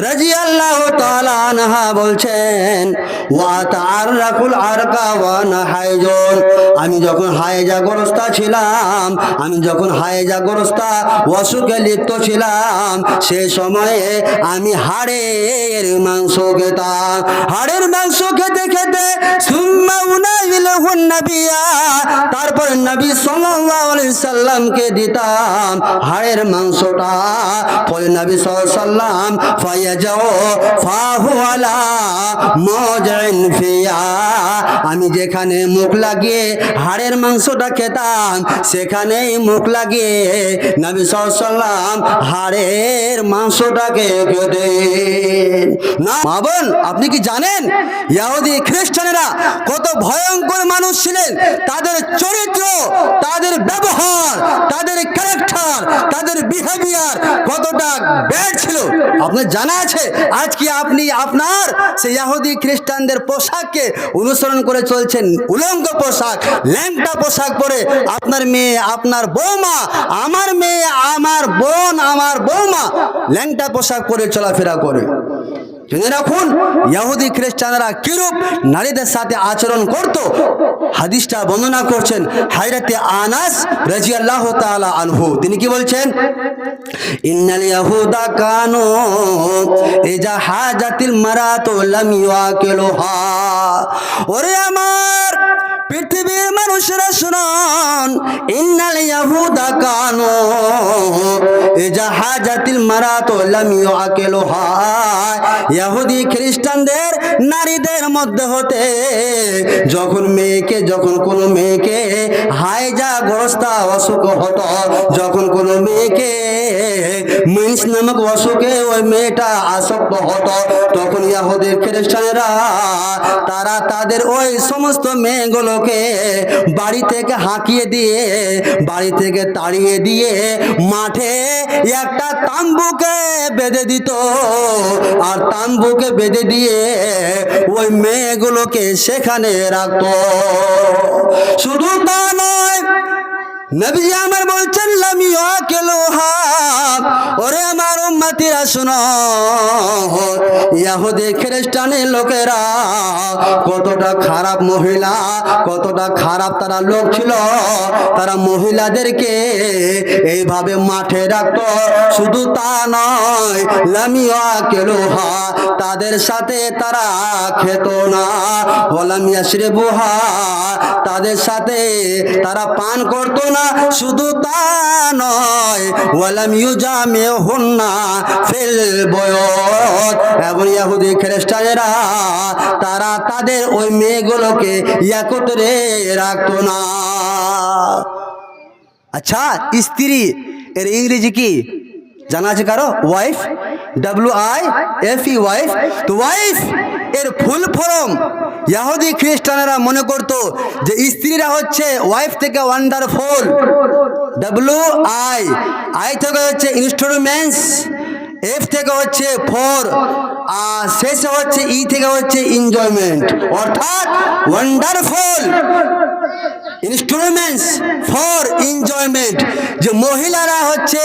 রাজিয়াল্লাহু আল্লাহ তালা বলছেন আমি যখন হায়জাগ্রস্ত ছিলাম, আমি যখন হায়জাগ্রস্ত অসুখে লিপ্ত ছিলাম, সে সময়ে আমি হাড়ের মাংস খেতাম। হাড়ের মাংস খেতে খেতে তারপর নবী সাল্লামকে দিতাম হাড়ের মাংসটা। পরে নবী সাল্লাম ফায়াজাও ফাহু আলা মজাইন ফিয়া। আমি যেখানে মুখ লাগিয়ে হাড়ের মাংসটা খেতাম, সেখানেই মুখ লাগিয়ে নবী সাল্লাম হাড়ের মাংসটাকে খেতেন। না, মা বোন, আপনি কি জানেন? ইহুদি খ্রিস্টানেরা কত ভয়ঙ্কর মানুষ ছিলেন। তাদের চরিত্র, তাদের ব্যবহার, তাদের ক্যারেক্টার তাদের বিহেভিয়ার কতটা ব্যাড ছিল। আপনার জানা আছে? আজ কি আপনি, আপনার সেই ইহুদি খ্রিস্টানদের পোশাককে অনুসরণ করে চলছেন উলঙ্গ পোশাক, ল্যাংটা পোশাক পরে আপনার মেয়ে, আপনার বৌমা, আমার মেয়ে, আমার বোন, আমার বৌমা ল্যাংটা পোশাক পরে চলাফেরা করে। জেনে রাখুন, ইয়াহুদি খ্রিস্টানরা কিরূপ নারীদের সাথে আচরণ করত? হাদিসটা বর্ণনা করছেন হায়রাতে আনাস রাজিয়াল্লাহ তালা আনহু। তিনি কি বলছেন? ইন্নাল ইয়াহুদা কানু ইজা হাজাতিল মারাতু লাম ইউআকিলুহা। ওরে আমার পৃথিবীর মানুষেরা শুনুন, ইন্নাল ইয়াহুদা কানু ইজা হাজাতিল মারাতু লাম ইউআকিলুহা ইহুদি খ্রিস্টানদের নারীদের মধ্যে হতে যখন মেয়েকে, যখন কোনো মেয়েকে হাইজা গ্রস্তা অসুখ হতো, যখন কোনো মেয়েকে মিন্স নামক অসুখে ওই মেয়েটা আসক্ত হতো। তখন ইহুদি খ্রিস্টানেরা, তারা তাদের ওই সমস্ত মেয়েগুলোকে বাড়ি থেকে হাঁকিয়ে দিয়ে, বাড়ি থেকে তাড়িয়ে দিয়ে মাঠে একটা তাম্বুকে বেঁধে দিত। আর তাম্বুকে বেঁধে দিয়ে ওই মেয়েগুলোকে সেখানে রাখত। শুধু তা নয় নবীজি আমার বলছেন, লামি কেলো ওরে আমার উম্মতিরা শুনো, ইয়াহুদি খ্রিস্টানের লোকেরা কতটা খারাপ মহিলা, কতটা খারাপ তারা লোক ছিল। তারা মহিলাদেরকে এইভাবে মাঠে রাখতো। শুধু তা নয় লামিয়া কেলোহা তাদের সাথে তারা খেত না। হলামিয়া শ্রে বুহা তাদের সাথে তারা পান করতো না, শুধু তা নয়, ওয়ালাম ইউজামে হন না ফেল বয়স এবং ইহুদি খ্রিস্টানেরা, তারা তাদের ওই মেয়েগুলোকে একত্রে রাখতো না। আচ্ছা স্ত্রী, এর ইংরেজি কি? জানা আছে কারও? Wife? W I F E wife তো ওয়াইফ এর ফুল ফরম। ইয়াহুদি খ্রিস্টানেরা মনে করত যে স্ত্রীরা হচ্ছে ওয়াইফ থেকে ওয়ান্ডারফুল ডাব্লু আই আই থেকে হচ্ছে ইনস্ট্রুমেন্টস এফ থেকে হচ্ছে ফর আর শেষে হচ্ছে ই থেকে হচ্ছে এনজয়মেন্ট অর্থাৎ ওয়ান্ডারফুল ইনস্ট্রুমেন্টস ফর এনজয়মেন্ট যে মহিলারা হচ্ছে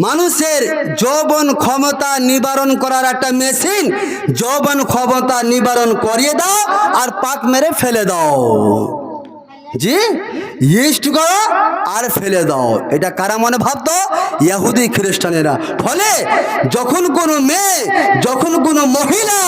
মানুষের যৌবন ক্ষমতা নিবারণ করার একটা মেশিন। যৌবন ক্ষমতা নিবারণ করিয়ে দাও আর পাক মেরে ফেলে দাও। জি? ইস্ট করো আর ফেলে দাও। এটা কারা মনে ভাবতো? ইয়াহুদি খ্রিস্টানেরা। ফলে যখন কোনো মেয়ে, যখন কোনো মহিলা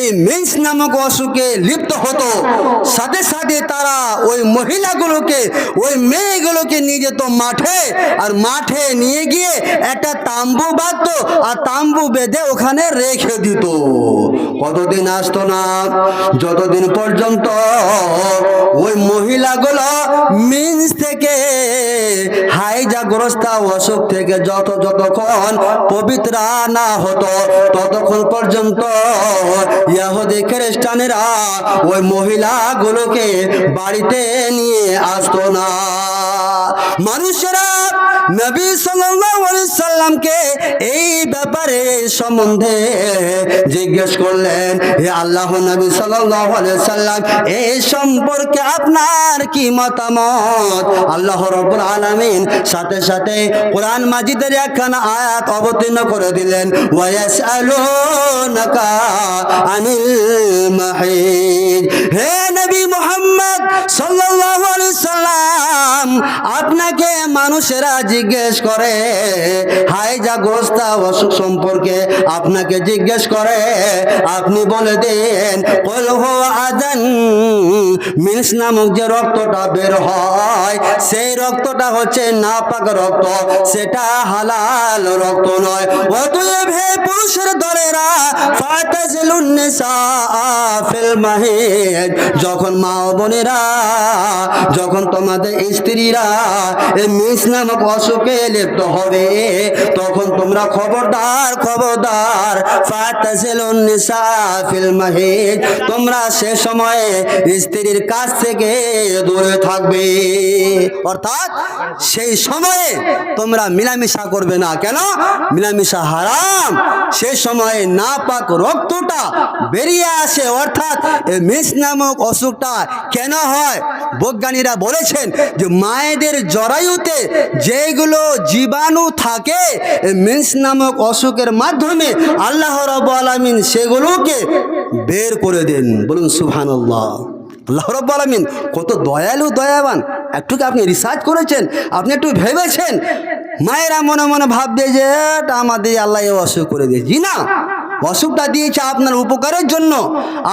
এই মেন্স নামক অসুখে লিপ্ত হতো। সাথে সাথে তারা ওই মহিলাগুলোকে, ওই মেয়েগুলোকে নিয়ে যেত মাঠে আর মাঠে নিয়ে গিয়ে একটা তাম্বু বাঁধত আর তাম্বু বেঁধে ওখানে রেখে দিত। কতদিন আসতো না, যতদিন পর্যন্ত ওই মহিলাগুলো মিন্স থেকে হাইজাগ্রস্তা অসুখ থেকে যত যতক্ষণ পবিত্র না হতো, ততক্ষণ পর্যন্ত ইহুদি খ্রিস্টানেরা ওই মহিলাগুলোকে বাড়িতে নিয়ে আসতো না। মানুষেরা নবী সাল্লামকে এই ব্যাপারে সম্বন্ধে জিজ্ঞেস করলেন, হে আল্লাহ নবী সাল্লাম এই সম্পর্কে আপনার কি মতামত? আল্লাহ রাব্বুল আলামিন সাথে সাথে কোরআন মাজিদের একখানা আয়াত অবতীর্ণ করে দিলেন, ওয়ায়াসআলুনাকা আনিল মাহিদ। হে নবী মোহাম্মদ আলাইহি সাল্লাম আপনাকে মানুষেরা জিজ্ঞেস করে হাইজা গোস্তা অসুখ সম্পর্কে আপনাকে জিজ্ঞেস করে, আপনি বলে দেন আজান মিন্স নামক যে রক্তটা বের হয়, সেই রক্তটা হচ্ছে নাপাক রক্ত, সেটা হালাল রক্ত নয়। অতএব হে পুরুষের দলেরা যখন মা বোনেরা, যখন তোমাদের স্ত্রীরা এই মিস নামক হবে। তখন তোমরা খবরদার খবরদার তোমরা সে সময়ে স্ত্রীর কাছ থেকে দূরে থাকবে। অর্থাৎ সেই সময়ে তোমরা মিলামিশা করবে না। কেন? মিলামিশা হারাম। সেই সময়ে না পাক রক্তটা বেরিয়ে আসে। অর্থাৎ মিস নামক অসুখটা কেন হয়? বৈজ্ঞানীরা বলেছেন যে মায়েদের জরায়ুতে যেগুলো জীবাণু থাকে, মিন্স নামক অসুখের মাধ্যমে আল্লাহ রব আলমিন সেগুলোকে বের করে দেন। বলুন সুবহানাল্লাহ। আল্লাহ রব্বু আলমিন কত দয়ালু, দয়াবান। একটু আপনি রিসার্চ করেছেন, আপনি একটু ভেবেছেন, মায়েরা মনে মনে ভাববে যে, এটা আমাদের আল্লাহ অসুখ করে দিয়েছে। জি না। অসুখটা দিয়েছে আপনার উপকারের জন্য।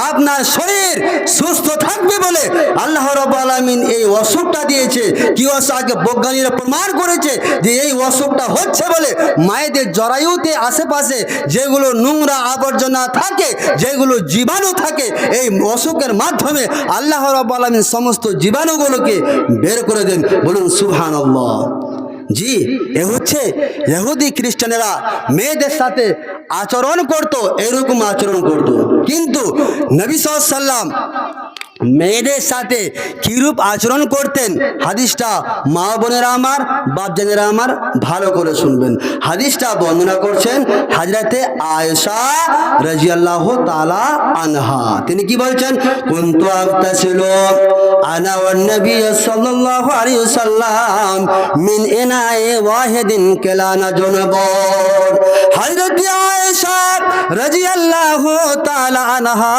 আপনার শরীর সুস্থ থাকবে বলে আল্লাহ রব আলমিন এই অসুখটা দিয়েছে। কি আগে বৈজ্ঞানিকরা প্রমাণ করেছে যে এই অসুখটা হচ্ছে বলে মায়েদের জরায়ুতে আশেপাশে যেগুলো নোংরা আবর্জনা থাকে, যেগুলো জীবাণু থাকে, এই অসুখের মাধ্যমে আল্লাহ রব আলমিন সমস্ত জীবাণুগুলোকে বের করে দেন। বলুন সুহান জি, এ হচ্ছে ইহুদি খ্রিস্টানেরা মেয়েদের সাথে আচরণ করত, এরকম আচরণ করত। কিন্তু নবী সাল্লাম মেয়েদের সাথে কিরূপ আচরণ করতেন? হাদিসটা মা বোনেরা আমার বাপজানেরা আমার ভালো করে শুনবেন। হাদিসটা বর্ণনা করছেন হাজরাতে আয়েশা রাজিয়াল্লাহ তালা আনহা। তিনি কি বলছেন? কুন্তু আনা ওয়ান নবী সাল্লাল্লাহু আলাইহি ওয়াসাল্লাম মিন ইনায়ে ওয়াহিদিন কেলানা জুনবর হযরত আয়েশা রাদিয়াল্লাহু তাআলা আনহা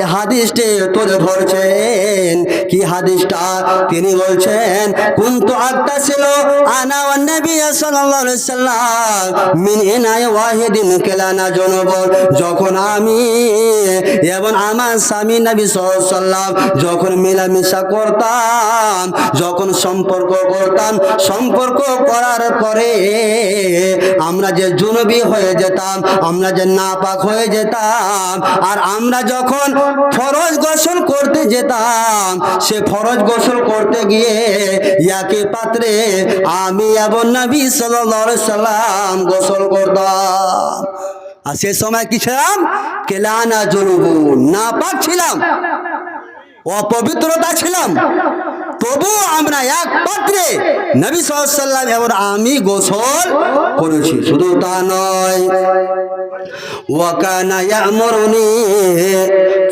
এই হাদিসটি তুলে ধরছেন। কি হাদিসটা? তিনি বলছেন, কুন্তু কেলানা জুনবর যখন আমি এবং আমার স্বামী নবী সাল্লাম যখন করতাম, যখন সম্পর্ক করতাম, সম্পর্ক করার পরে আমরা যে জুনবি হয়ে যেতাম, আমরা যে নাপাক হয়ে যেতাম, আর আমরা যখন ফরজ গোসল করতে যেতাম, সে ফরজ গোসল করতে গিয়ে, ইয়াকে পাত্রে আমি এবং নবী সাল্লাম গোসল করতাম। আর সে সময় কি ছিলাম? কেলানা জরুবু না পাক ছিলাম, অপবিত্রতা ছিলাম। তবু আমরা এক পাত্রে নবী সাল্লাম এবং আমি গোসল করেছি। শুধু তা নয় ওয়াকানা ইয়ামুরুনি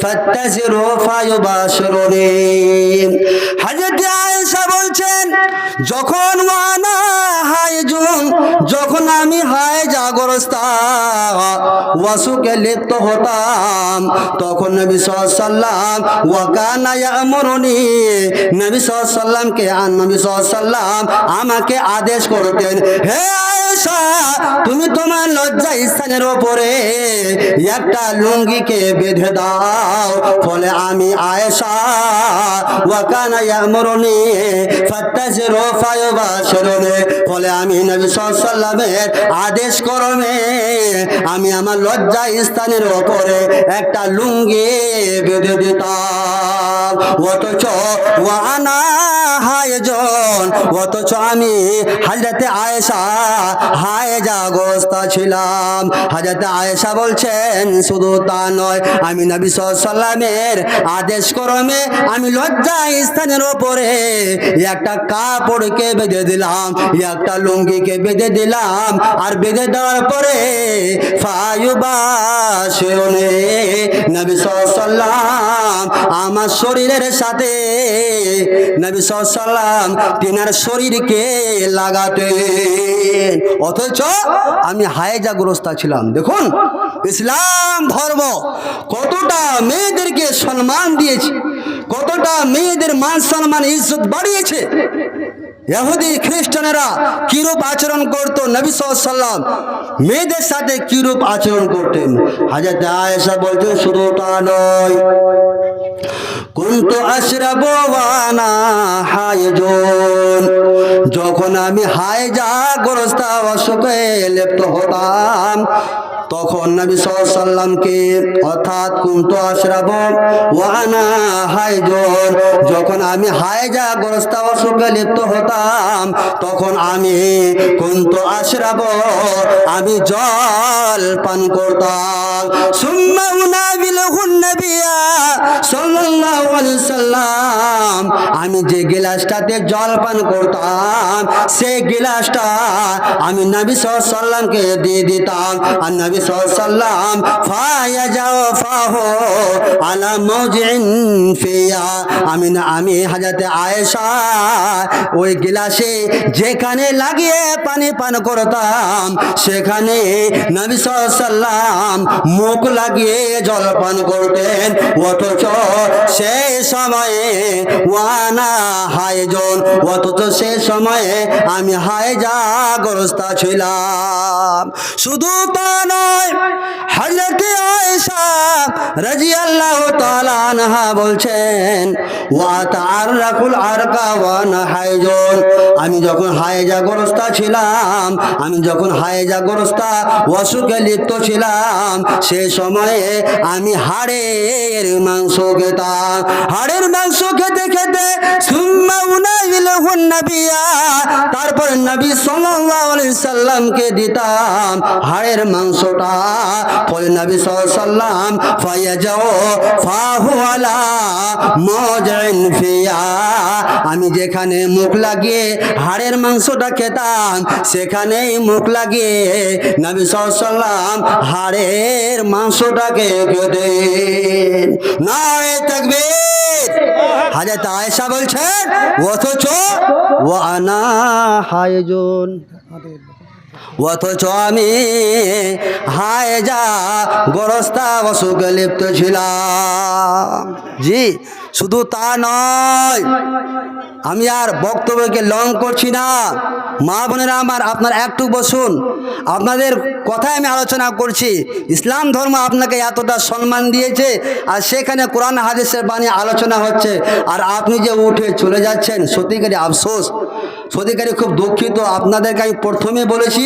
ফাত্তাজিরু ফায়ুবাশিরুনি হযরত আয়েশা বলছেন যখন ওয়ানা হাইজুন যখন আমি হায় জাগরস্তা হতাম, তখন নবী সাল্লাম ওয়াকানা ইয়ামুরুনি, নবী সাল্লামকে আমাকে আদেশ করতেন, হে আয়েশা, তুমি তোমার লজ্জা স্থানের ওপরে একটা লুঙ্গিকে বেঁধে দাও। ফলে আমি আয়েশা, ওয়াকানা ইয়ামুরুনি, ফাত্তাজিরু ফায়ুবাশিরুনি, ফলে আমি নবী আদেশ করমে আমি আমার লজ্জা স্থানের ওপরে একটা লুঙ্গি বেঁধে দিতাম। অথচ হায়জন, অথচ আমি হাজরতে আয়েশা হায়জা গোস্তা ছিলাম। হাজরতে আয়েশা বলছেন, শুধু তা নয়, আমি নবী সাল্লামের আদেশ করমে আমি লজ্জা স্থানের ওপরে একটা কাপড়কে বেঁধে দিলাম, একটা লুঙ্গিকে বেঁধে দিলাম। আর বেঁধে দেওয়ার পরে সাল্লাম আমার শরীরের সাথে, নবী সাল্লাম তিনার শরীরকে লাগাতে অথচ আমি হায়জাগ্রস্তা ছিলাম। দেখুন, ইসলাম ধর্ম কতটা মেয়েদেরকে সম্মান দিয়েছে, কতটা মেয়েদের মান সম্মান ইজ্জত বাড়িয়েছে। ইহুদি খ্রিস্টানেরা কিরূপ আচরণ করত? নবী সাল্লাম মেয়েদের সাথে কিরূপ আচরণ করতেন? হাজার আয়েশা বলতেন শুধু তা নয়। কুন্তু হায়জন। যখন আমি হায়জা গ্রস্তা অসুখে লিপ্ত হতাম তখন নবী সাল্লামকে অর্থাৎ কুন্তু আশরাব ওয়ানা হায়জন যখন আমি হায়জা গ্রস্তা অসুখে লিপ্ত হতাম, তখন আমি কুন্তু আশরাব আমি জল পান করতাম। আমি যে গিলাসটাতে জল পান করতাম, সেই গিলাসটা আমি নবী সাল্লামকে দিয়ে দিতাম। আর নবী সাল্লাম ফায়া যাও আলা ফিয়া। আমি না আমি হাজাতে আয়েশা, ওই গিলাসে যেখানে লাগিয়ে পানি পান করতাম, সেখানে নবী সাল্লাম মুখ লাগিয়ে জল পান করতেন। অথচ সেই সময়ে ওয়ানা হায়জন, অথচ সে সময়ে আমি হায়জা গ্রস্তা ছিলাম। শুধু তা হজরতে আয়েশা বলছেন আরকা আমি যখন হায়জা গ্রস্তা ছিলাম, আমি যখন হায়জা গ্রস্তা অসুখে লিপ্ত ছিলাম, সে সময়ে আমি হাড়ের মাংস খেতাম। হাড়ের মাংস খেতে খেতে তারপর নবী সাল্লাল্লাহু আলাইহি সাল্লামকে দিতাম হাড়ের মাংসটা। নবী মজাইন ফিয়া। আমি যেখানে মুখ লাগিয়ে হাড়ের মাংসটা খেতাম, সেখানেই মুখ লাগিয়ে নবী সাল্লাম হাড়ের মাংসটাকে খেতেন নয় থাকবে হাজরত আয়েশা বলছেন, অথচ ও আনা হায়জন। অথচ আমি হায় যা গরস্তা অসুখে লিপ্ত ছিলাম। জি, শুধু তা নয়, আমি আর বক্তব্যকে লং করছি না। মা বোনেরা আমার, আপনার একটু বসুন। আপনাদের কথায় আমি আলোচনা করছি। ইসলাম ধর্ম আপনাকে এতটা সম্মান দিয়েছে, আর সেখানে কোরআন হাদিসের বাণী আলোচনা হচ্ছে। আর আপনি যে উঠে চলে যাচ্ছেন সত্যিকারই আফসোস। সত্যিকারই খুব দুঃখিত। আপনাদেরকে আমি প্রথমে বলেছি,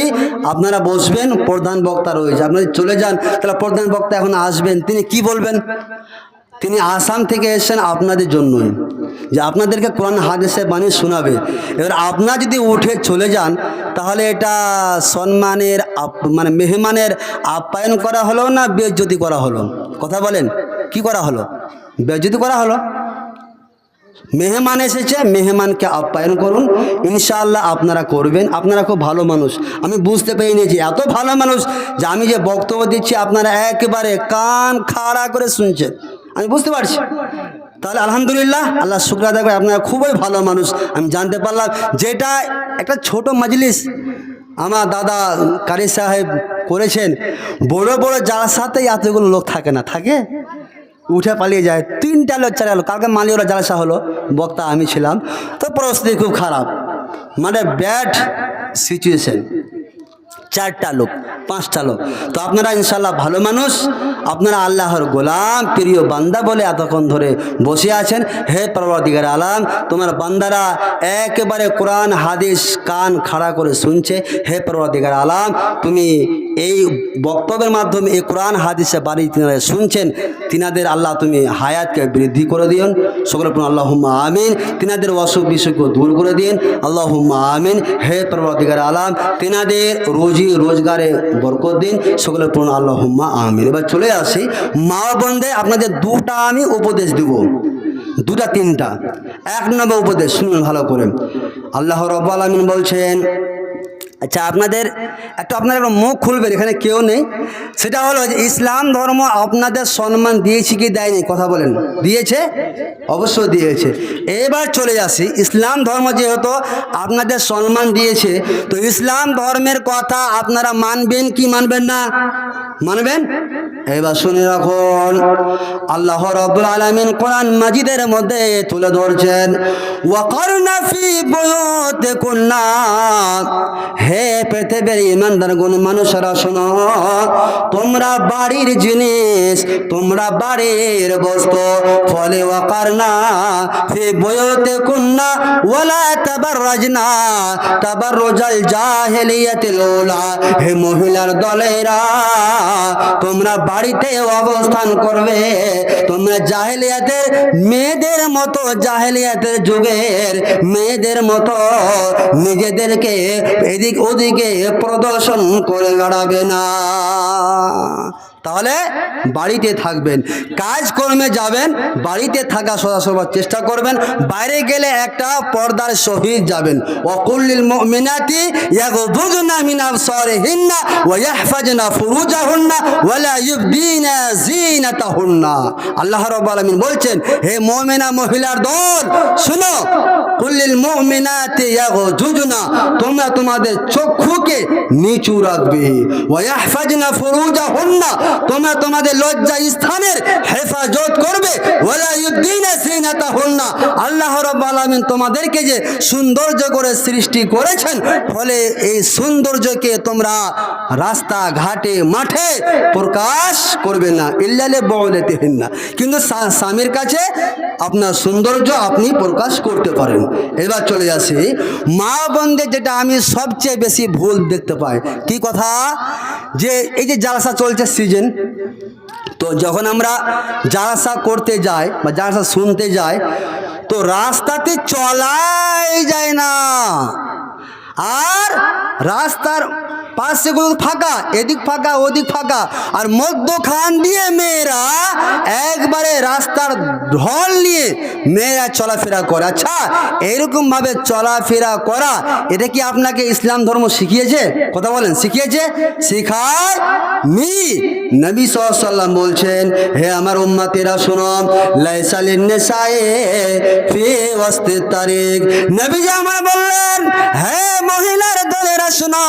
আপনারা বসবেন, প্রধান বক্তা রয়েছে। আপনারা চলে যান, তাহলে প্রধান বক্তা এখন আসবেন। তিনি কি বলবেন? তিনি আসাম থেকে এসেছেন আপনাদের জন্যই। যে আপনাদেরকে কোরআন হাদিসে বাণী শোনাবে। এবার আপনার যদি উঠে চলে যান, তাহলে এটা সম্মানের মানে মেহমানের আপ্যায়ন করা হলো না বেজ্জতি করা হলো? কথা বলেন, কি করা হলো? বেজ্জতি করা হলো? মেহমান এসেছে, মেহমানকে আপ্যায়ন করুন। ইনশাআল্লাহ আপনারা করবেন, আপনারা খুব ভালো মানুষ। আমি বুঝতে পেরে নিয়েছি এত ভালো মানুষ যে আমি যে বক্তব্য দিচ্ছি, আপনারা একেবারে কান খাড়া করে শুনছেন। আমি বুঝতে পারছি। তাহলে আলহামদুলিল্লাহ, আল্লাহ শুক্রা দেখবে আপনারা খুবই ভালো মানুষ। আমি জানতে পারলাম, যেটা একটা ছোট মজলিস আমার দাদা কারি সাহেব করেছেন, বড় বড় যার সাথে এতগুলো লোক থাকে না, থাকে? উঠে পালিয়ে যায়। তিনটা লোক চার হলো কালকে মালিওরা জালসা হলো। বক্তা আমি ছিলাম। তো পরিস্থিতি খুব খারাপ। মানে ব্যাড সিচুয়েশন চারটা লোক, পাঁচটা লোক। তো আপনারা ইনশাল্লাহ ভালো মানুষ। আপনারা আল্লাহর গোলাম, প্রিয় বান্দা বলে এতক্ষণ ধরে বসে আছেন। হে পরবর্তীকার আলাম, তোমার বান্দারা একেবারে কোরআন, হাদিস, কান খাড়া করে শুনছে। হে পরবর্তীকার আলাম, তুমি এই বক্তব্যের মাধ্যমে এই কোরআন হাদিসে বাড়ি তিনারা শুনছেন। তিনাদের আল্লাহ তুমি হায়াতকে বৃদ্ধি করে দিন সকলে আল্লাহ আমিন। তিনাদের অসুখ বিসুখকে দূর করে দিন আল্লাহ আমিন। হে পরবর্তীকার আলাম, তিনাদের রোজি রোজগারে বরকত দিন সকলের পূর্ণ আল্লাহ আমিন। এবার চলে আসি, মা বন্ধে আপনাদের দুটা আমি উপদেশ দিব। দুটা, তিনটা। এক নম্বর উপদেশ, শুনুন ভালো করে। আল্লাহ রব আলমিন বলছেন আচ্ছা আপনাদের একটা আপনার একটা মুখ খুলবেন, এখানে কেউ নেই। সেটা হলো যে ইসলাম ধর্ম আপনাদের সম্মান দিয়েছে কি দেয়নি? কথা বলেন। দিয়েছে? অবশ্যই দিয়েছে। এবার চলে আসি ইসলাম ধর্ম যেহেতু আপনাদের সম্মান দিয়েছে, তো ইসলাম ধর্মের কথা আপনারা মানবেন কি মানবেন না? মানবেন এবার শুনে রাখুন। আল্লাহ রব্বুল আলামিন কোরআন মাজিদের মধ্যে তুলে ধরছেন ওয়াকারনা ফি বুয়ুতিকুন্না হে পৃথিবীর ইমানদার গুণ মানুষরা শোনো, তোমরা বাড়ির জিনিস, তোমরা বাড়ির বস্তু। ফলে ওয়াকারনা ফি বুয়ুতিকুন্না ওয়ালা তাবাররাজনা, তাবাররুজাল জাহিলিয়াতিল উলা। হে মহিলার দলেরা তোমরা বাড়িতে অবস্থান করবে। তোমরা জাহেলিয়াতের মেয়েদের মতো, জাহেলিয়াতের যুগের মেয়েদের মতো নিজেদেরকে এদিক ওদিকে প্রদর্শন করে বেড়াবে না। তাহলে বাড়িতে থাকবেন। কাজকর্মে যাবেন, বাড়িতে থাকা সদাসবার চেষ্টা করবেন, বাইরে গেলে একটা পর্দার সহিত যাবেন। অকুল্লিল মিনাতি ইয়াগুযুনা মিন আবসারিহিন্না ওয়া ইয়াহফাজনা ফুরুজাহুন্না ওয়া লা ইউবদিনা জিনাতাহুন্না আল্লাহ রাব্বুল আলামিন বলছেন, হে মুমিনা মহিলার দল, শুনো কুল্লিল মুমিনাতি ইয়াগুযুনা তোমরা তোমাদের চক্ষুকে নিচু রাখবে। ওয়া ইয়াহফাজনা ফুরুজাহুন্না তোমরা তোমাদের লজ্জা স্থানের হেফাজত সিনাতাহুন্না আল্লাহ রাব্বুল আলামিন তোমাদেরকে যে সৌন্দর্য করে সৃষ্টি করেছেন, ফলে এই সৌন্দর্যকে তোমরা রাস্তা, ঘাটে, মাঠে প্রকাশ করবে না। ইল্লালে বউলেতেহিন না কিন্তু স্বামীর কাছে আপনার সৌন্দর্য আপনি প্রকাশ করতে পারেন। এবার চলে আসি। মা বোনদের যেটা আমি সবচেয়ে বেশি ভুল দেখতে পাই। কি কথা? যে এই যে জালসা চলছে সিজন তো যখন আমরা জালসা করতে যাই বা জালসা শুনতে যাই, তো রাস্তাতে চলাই যায় না। আর রাস্তার পাশেগুলো ফাঁকা, এদিক ফাঁকা, ওদিক ফাঁকা। আর মধ্যখান দিয়ে মেয়েরা একবারে রাস্তার ঢল নিয়ে মেয়েরা চলাফেরা করে। আচ্ছা এরকমভাবে চলাফেরা করা, এটা কি আপনাকে ইসলাম ধর্ম শিখিয়েছে? কথা বলেন, শিখিয়েছে? শিখায় নি নবী সাল্লাম বলছেন, হে আমার উম্মাতেরা, শোনো লাইসালিন নেশায়ে ফি ওয়াস্তি তারিক নবীজি আমার বললেন, হে মহিলার দলেরা, শোনো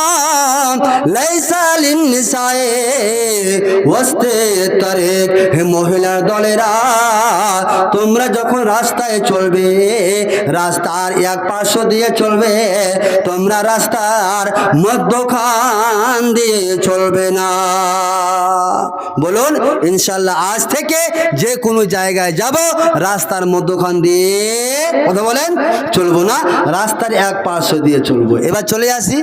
লাইসালিন নিসায়ে ওয়াস্তি তারিক হে মহিলার দলেরা, তোমরা যখন রাস্তায় চলবে, রাস্তার এক পার্শ্ব দিয়ে চলবে, তোমরা রাস্তার মধ্যখান দিয়ে চলবে না। বলুন ইনশাল্লাহ আজ থেকে যে কোনো জায়গায় যাব, রাস্তার মধ্যখান দিয়ে কথা বলেন, চলবো না, রাস্তার এক পার্শ্ব দিয়ে চলবো। এবার চলে আসি।